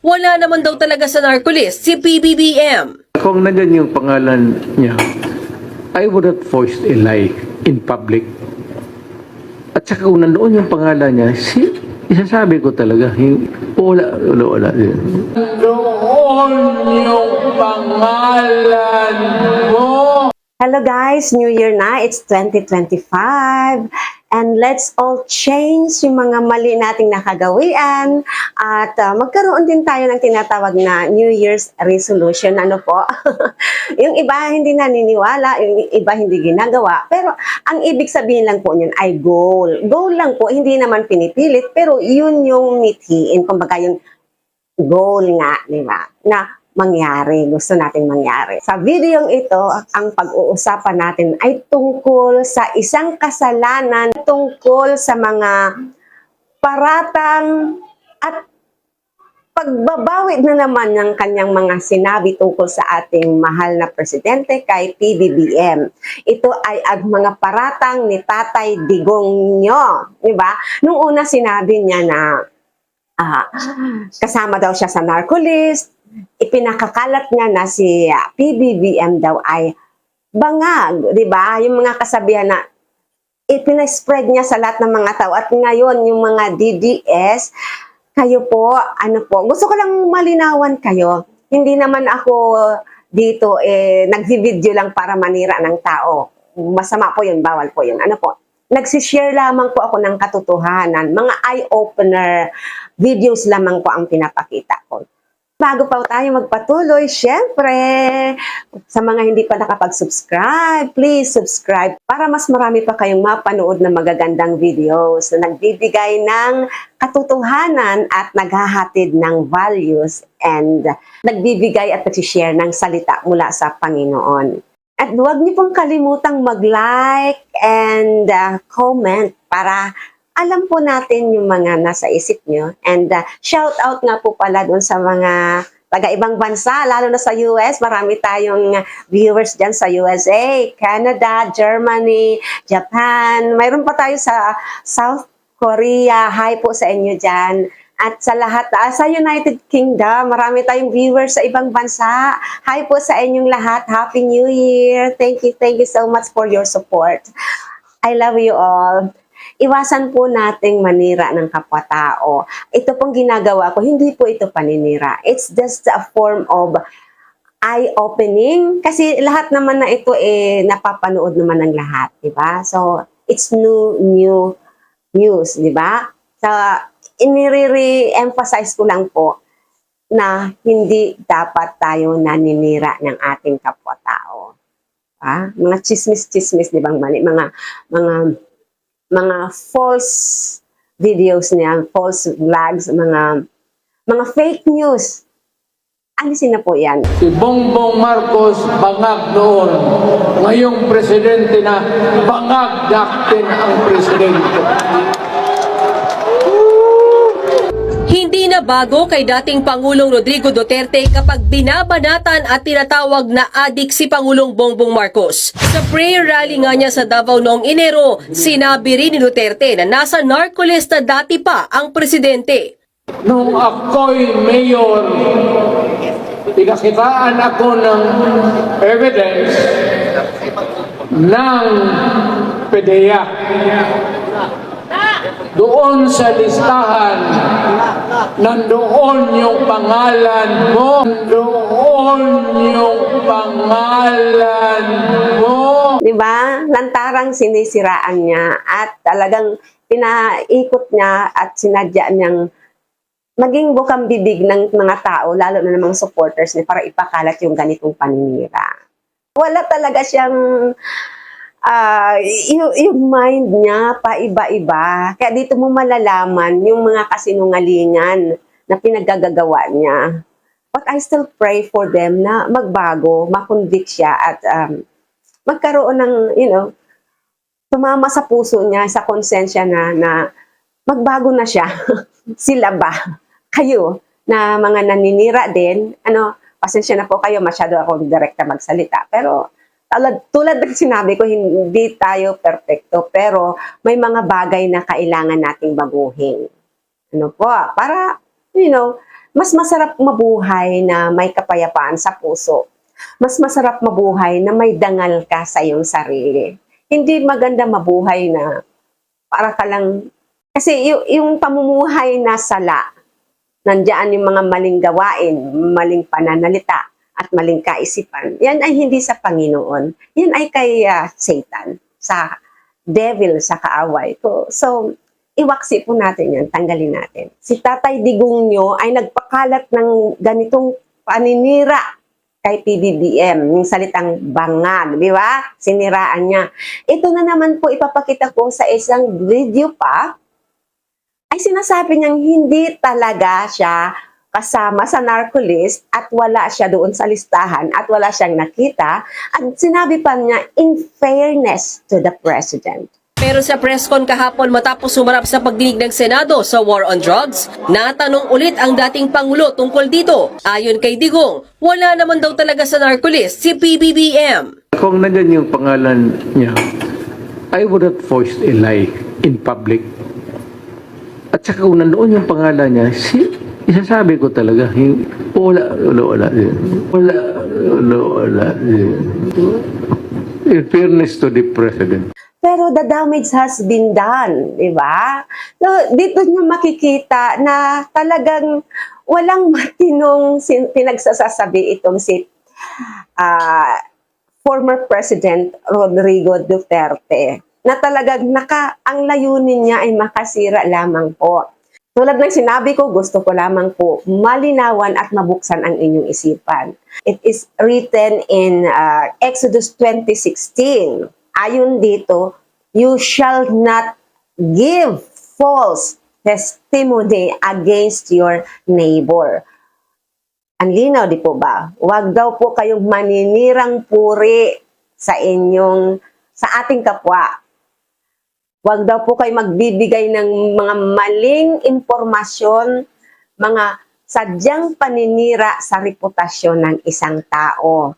Wala naman daw talaga sa narcolist si PBBM. Kung nandyan yung pangalan niya, I would not voice a lie in public. At saka kung nandoon yung pangalan niya, si, isasabi ko talaga, yung, wala, wala, wala. Doon yung pangalan mo. Hello guys, New Year na. It's 2025. And let's all change yung mga mali nating nakagawian at ah, magkaroon din tayo ng tinatawag na New Year's resolution. Ano po? yung iba hindi naniniwala, yung iba hindi ginagawa. Pero ang ibig sabihin lang po niyan ay goal. Goal lang po, hindi naman pinipilit, pero yun yung mithiin. Kumbaga yung goal nga, di ba? Na mangyari, gusto nating mangyari. Sa videong ito, ang pag-uusapan natin ay tungkol sa isang kasalanan, tungkol sa mga paratang at pagbabawi na naman ng kanyang mga sinabi tungkol sa ating mahal na presidente kay PBBM. Ito ay ang mga paratang ni Tatay Digong nyo. Di ba? Nung una sinabi niya na ah, kasama daw siya sa narcolist, ipinakakalat niya na si ah, PBBM daw ay bangag, di ba? Yung mga kasabihan na ipina-spread niya sa lahat ng mga tao. At ngayon, yung mga DDS, kayo po, ano po, gusto ko lang malinawan kayo. Hindi naman ako dito, eh, nagvi-video lang para manira ng tao. Masama po yun, bawal po yun. Ano po, nagsishare lamang po ako ng katotohanan. Mga eye-opener videos lamang po ang pinapakita ko. Bago pa tayo magpatuloy, syempre, sa mga hindi pa nakapag-subscribe, please subscribe para mas marami pa kayong mapanood na magagandang videos na nagbibigay ng katotohanan at naghahatid ng values and nagbibigay at nagsishare ng salita mula sa Panginoon. At huwag niyo pong kalimutang mag-like and uh, comment para alam po natin yung mga nasa isip nyo. And uh, shout out nga po pala dun sa mga taga-ibang bansa, lalo na sa US. Marami tayong uh, viewers dyan sa USA, Canada, Germany, Japan. Mayroon pa tayo sa South Korea. Hi po sa inyo dyan. At sa lahat, ah, sa United Kingdom, marami tayong viewers sa ibang bansa. Hi po sa inyong lahat. Happy New Year. Thank you, thank you so much for your support. I love you all iwasan po nating manira ng kapwa-tao. Ito pong ginagawa ko, hindi po ito paninira. It's just a form of eye-opening. Kasi lahat naman na ito eh, napapanood naman ng lahat, di ba? So, it's new, new news, di ba? So, inire-emphasize ko lang po na hindi dapat tayo naninira ng ating kapwa-tao. Ah, mga chismis-chismis, di ba? Mali, mga, mga mga false videos niya, false vlogs, mga mga fake news. Alisin na po yan. Si Bongbong Marcos bangag noon. Ngayong presidente na bangag natin ang presidente. Hindi na bago kay dating Pangulong Rodrigo Duterte kapag binabanatan at tinatawag na adik si Pangulong Bongbong Marcos. Sa prayer rally nga niya sa Davao noong Enero, sinabi rin ni Duterte na nasa narcolist na dati pa ang presidente. Nung ako'y mayor, pinakitaan ako ng evidence ng PDEA. Doon sa listahan, nandoon yung pangalan mo. Nandoon yung pangalan mo. Di ba? Lantarang sinisiraan niya at talagang pinaikot niya at sinadya niyang maging bukang bibig ng mga tao, lalo na ng mga supporters niya para ipakalat yung ganitong paninira. Wala talaga siyang ah yung, yung mind niya pa iba-iba. Kaya dito mo malalaman yung mga kasinungalingan na pinaggagawa niya. But I still pray for them na magbago, makonvict siya at um, magkaroon ng, you know, tumama sa puso niya, sa konsensya na, na magbago na siya. Sila ba? Kayo, na mga naninira din, ano, pasensya na po kayo, masyado ako direkta magsalita. Pero, tulad, tulad ng sinabi ko, hindi tayo perfecto, pero may mga bagay na kailangan nating baguhin. Ano po, para, you know, mas masarap mabuhay na may kapayapaan sa puso. Mas masarap mabuhay na may dangal ka sa iyong sarili. Hindi maganda mabuhay na para ka lang... Kasi yung, yung pamumuhay na sala, nandiyan yung mga maling gawain, maling pananalita, at maling kaisipan. Yan ay hindi sa Panginoon. Yan ay kay ah, Satan, sa devil, sa kaaway ko. So, iwaksi po natin yan, tanggalin natin. Si Tatay Digong nyo ay nagpakalat ng ganitong paninira kay PBBM, yung salitang bangag, di ba? Siniraan niya. Ito na naman po ipapakita ko sa isang video pa, ay sinasabi niyang hindi talaga siya kasama sa narcolist at wala siya doon sa listahan at wala siyang nakita at sinabi pa niya in fairness to the president. Pero sa press con kahapon matapos sumarap sa pagdinig ng Senado sa war on drugs, natanong ulit ang dating Pangulo tungkol dito. Ayon kay Digong, wala naman daw talaga sa narcolist si PBBM. Kung nandyan yung pangalan niya, I would not voice a lie in public. At saka kung nandoon yung pangalan niya, si, isasabi ko talaga, hin- wala, wala, wala, wala, wala, wala. In fairness to the President. Pero the damage has been done, di ba? So, dito nyo makikita na talagang walang matinong pinagsasasabi itong si ah, former President Rodrigo Duterte na talagang naka, ang layunin niya ay makasira lamang po. Tulad ng sinabi ko, gusto ko lamang po malinawan at mabuksan ang inyong isipan. It is written in uh, Exodus 20:16. Ayon dito, you shall not give false testimony against your neighbor. Ang linaw, di po ba? Huwag daw po kayong maninirang puri sa inyong, sa ating kapwa. Huwag daw po kayo magbibigay ng mga maling impormasyon, mga sadyang paninira sa reputasyon ng isang tao.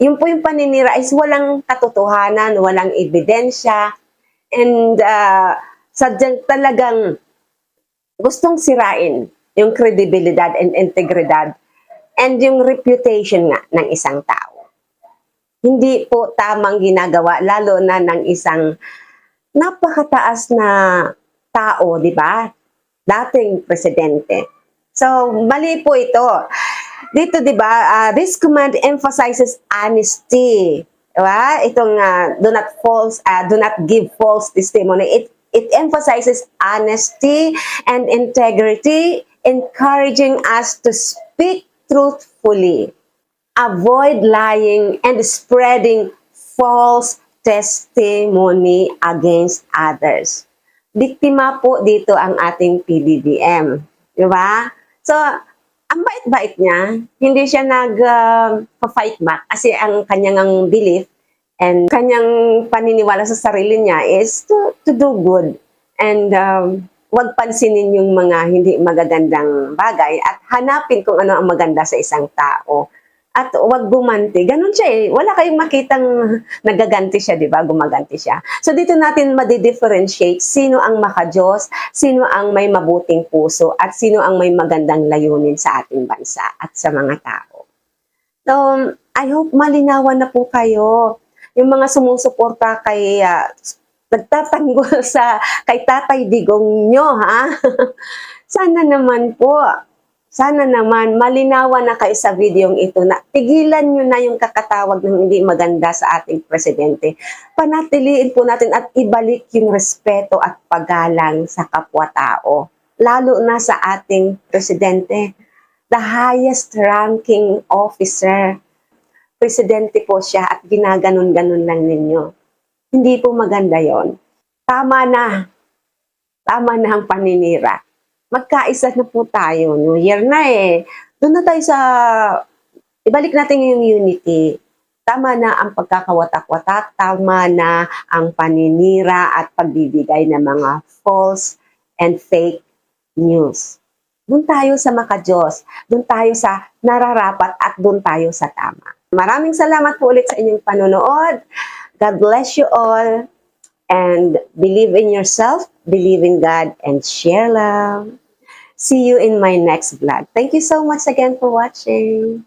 Yun po yung paninira is walang katotohanan, walang ebidensya, and uh, sadyang talagang gustong sirain yung kredibilidad and integridad and yung reputation nga ng isang tao. Hindi po tamang ginagawa, lalo na ng isang napakataas na tao, di ba? Dating presidente. So, mali po ito. Dito, di ba, ah, this command emphasizes honesty. Di ba? Itong ah, do not false, ah, do not give false testimony. It it emphasizes honesty and integrity, encouraging us to speak truthfully, avoid lying and spreading false testimony against others. Biktima po dito ang ating PBBM. Di ba? So, ang bait-bait niya, hindi siya nag-fight back kasi ang kanyang ang belief and kanyang paniniwala sa sarili niya is to, to do good. And um, wag pansinin yung mga hindi magagandang bagay at hanapin kung ano ang maganda sa isang tao. At wag gumanti. Ganun siya eh. Wala kayong makitang nagaganti siya, di ba? Gumaganti siya. So dito natin madi-differentiate sino ang makajos, sino ang may mabuting puso, at sino ang may magandang layunin sa ating bansa at sa mga tao. So, I hope malinawan na po kayo. Yung mga sumusuporta kay ah, nagtatanggol sa kay Tatay Digong nyo, ha? Sana naman po, sana naman malinawan na kayo sa videong ito na tigilan nyo na yung kakatawag ng hindi maganda sa ating presidente. Panatiliin po natin at ibalik yung respeto at paggalang sa kapwa-tao. Lalo na sa ating presidente, the highest ranking officer. Presidente po siya at ginaganon-ganon lang ninyo. Hindi po maganda yon. Tama na. Tama na ang paninira. Magkaisa na po tayo. New Year na eh. Doon na tayo sa... Ibalik natin yung unity. Tama na ang pagkakawatak-watak. Tama na ang paninira at pagbibigay ng mga false and fake news. Doon tayo sa makajos. Doon tayo sa nararapat at doon tayo sa tama. Maraming salamat po ulit sa inyong panonood. God bless you all. And believe in yourself, believe in God, and share love. See you in my next vlog. Thank you so much again for watching.